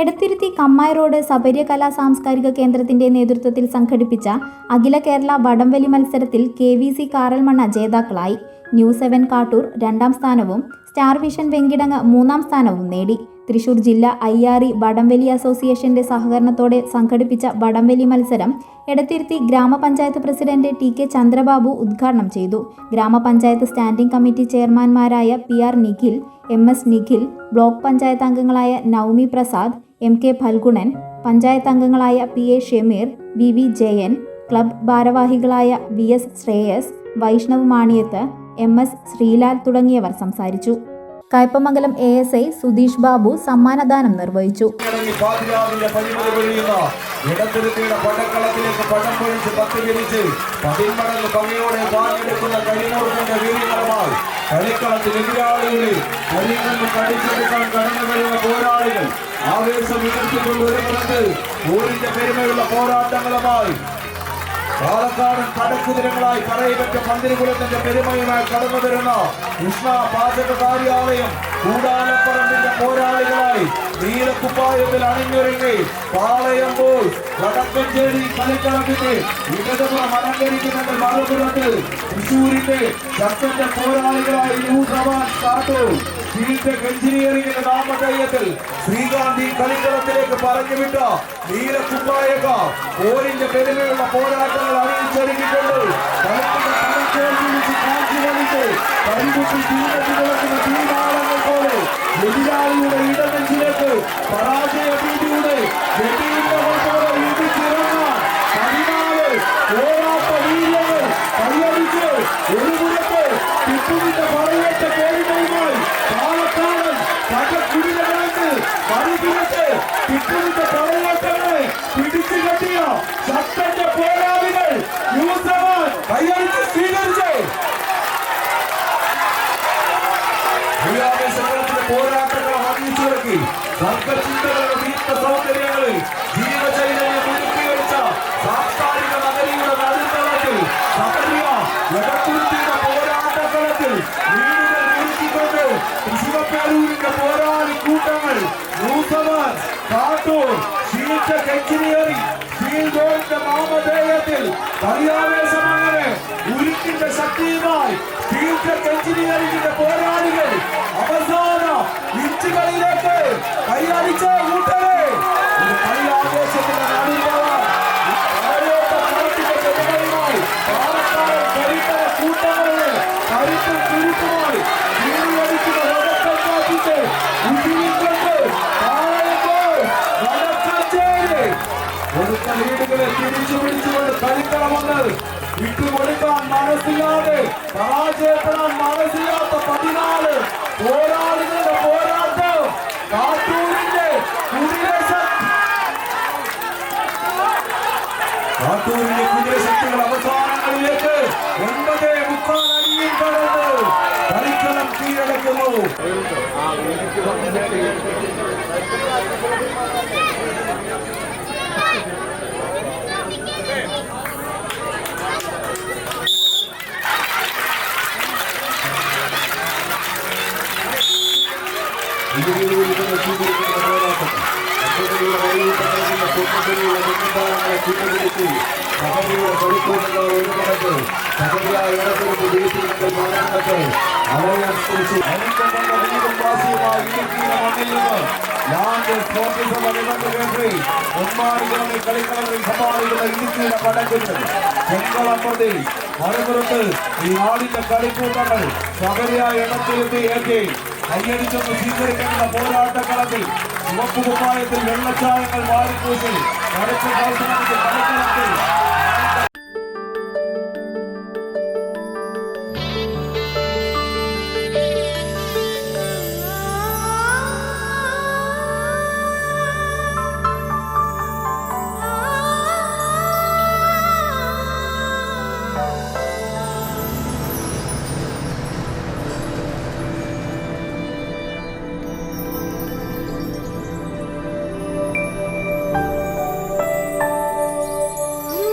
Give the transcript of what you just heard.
Edathiruthy കമ്മായി road Sabarya കലാ സാംസ്കാരിക കേന്ദ്രത്തിന്റെ നേതൃത്വത്തിൽ സംഘടിപ്പിച്ച അഖില കേരള വടംവലി മത്സരത്തിൽ കെ വി സി കാറൽമണ്ണ ജേതാക്കളായി. ന്യൂ സെവൻ കാട്ടൂർ രണ്ടാം സ്ഥാനവും സ്റ്റാർ വിഷൻ വെങ്കിടങ്ങ് മൂന്നാം സ്ഥാനവും നേടി. തൃശൂർ ജില്ലാ അയ്യാറി വടംവലി അസോസിയേഷന്റെ സഹകരണത്തോടെ സംഘടിപ്പിച്ച വടംവലി മത്സരം എടത്തിരുത്തി ഗ്രാമപഞ്ചായത്ത് പ്രസിഡന്റ് ടി കെ ചന്ദ്രബാബു ഉദ്ഘാടനം ചെയ്തു. ഗ്രാമപഞ്ചായത്ത് സ്റ്റാൻഡിംഗ് കമ്മിറ്റി ചെയർമാൻമാരായ P R Nikhil M S Nikhil block panchayat അംഗങ്ങളായ നവമി പ്രസാദ് എം കെ ഫൽഗുണൻ പഞ്ചായത്ത് അംഗങ്ങളായ P A Shameer V V Jayan club ഭാരവാഹികളായ V S Shreyas Vaishnav Maniyath M S Sreelal തുടങ്ങിയവർ സംസാരിച്ചു. Kaipamangalam A S I Sudheesh Babu സമ്മാനദാനം നിർവഹിച്ചു. ഇടത്തിരുത്തിയുടെ പടക്കളത്തിലേക്ക് പടം പൊഴിച്ച് പതിന്മടങ്ങ് ഭംഗിയോടെ വാങ്ങിയെടുക്കുന്ന കളിക്കളത്തിൽ എതിരാളികളെ കരിങ്ങളിൽ കടിച്ചെടുക്കാൻ കടന്നു വരുന്ന പോരാളികൾ. ആവേശം ഉയർത്തിക്കൊണ്ടുവരുന്നത് ഊരിന്റെ പെരുമയുള്ള പോരാട്ടങ്ങളുമായി. പാലക്കാടൻ കടക്കുതിരങ്ങളായി പറയപ്പെട്ട പന്തിരികുളത്തിന്റെ പെരുമയുമായി കടന്നു വരുന്ന കൃഷ്ണ പാചക കാര്യാലയം കൂടാലപ്പറമ്പിന്റെ പോരാളികളായി നീലക്കുപ്പായത്തിൽ അണിഞ്ഞൊരുങ്ങി പാളയം ബോൾ വടക്കഞ്ചേരി കളിക്കളത്തിന്റെ ഇടതുപുറം അലങ്കരിക്കുന്നത് മറുപുറത്ത് തൃശൂരിന്റെ ശക്തന്റെ പോരാളികളായി യു സവാൻ കാട്ടൂർ. ബിടെക് എഞ്ചിനീയറിംഗിന്റെ നാമധേയത്തിൽ ശ്രീകാന്തി കളിക്കളത്തിലേക്ക് പറഞ്ഞുവിട്ട നീലക്കുപ്പായക പോരിന്റെ പെരുമയുള്ള പോരാട്ടങ്ങൾ പോലെ എതിരാളിയുടെ ഇടനെഞ്ചിലേക്ക് പരാജയ ഭീതിയുടെ ഉല്ലാസങ്ങളുടെ പോരാട്ടങ്ങൾ അറിയിച്ചുറക്കി സർഗചിന്തകളുടെ ദീപ്ത സൗന്ദര്യങ്ങളിൽ ജീവചൈതന്യം ഉയർത്തിവെച്ച സാംസ്കാരിക നഗരിയുടെ നടുത്തളത്തിൽ സബരിയ എടത്തുരുത്തിയുടെ പോരാട്ടക്കളത്തിൽ വീടുകൾ ഒരുക്കിക്കൊണ്ട് ശിവപ്പേരൂരിന്റെ പോരാളി കൂട്ടങ്ങൾ നൂസവാൻ കാട്ടൂർ ഷീൽടെക് എഞ്ചിനീയറിംഗ് സ്റ്റീൽ ബോർഡിന്റെ നാമധേയത്തിൽ കളിയാവേശമങ്ങനെ ഉരുക്കിന്റെ ശക്തിയുമായി സ്റ്റീൽടെക് എഞ്ചിനീയറിംഗിന്റെ പോരാളികൾ അവസാന ഇഞ്ചുകളിലേക്ക് കൈയടിച്ച് കൂട്ടരെ വിട്ടുകൊടുക്കാൻ മനസ്സില്ലാതെ പരാജയപ്പെടാൻ മനസ്സില്ലാത്ത പതിനാല് പോരാളികളുടെ പോരാട്ടം. കാട്ടൂരിന്റെ കാട്ടൂരിന്റെ കുതിരശക്തികൾ അവസാനങ്ങളിലേക്ക് ഒൻപതേ മുക്കാൽ അടിയിൽ കടന്ന് കളിക്കളം കീഴടക്കുന്നു. ചെങ്കളപ്പതി മറുപുറത്ത് ഈ നാടിന്റെ കളിക്കൂട്ടങ്ങൾ ശബരിയായ ഇടത്തിലെത്തി ഏറ്റി കൈയടിച്ചൊന്ന് സ്വീകരിക്കേണ്ട പോരാട്ടക്കളത്തിൽ ചുവപ്പ് കുപ്പായത്തിൽ വെള്ളച്ചായങ്ങൾ വാരിപ്പൂശി കടുത്ത മത്സരത്തിൽ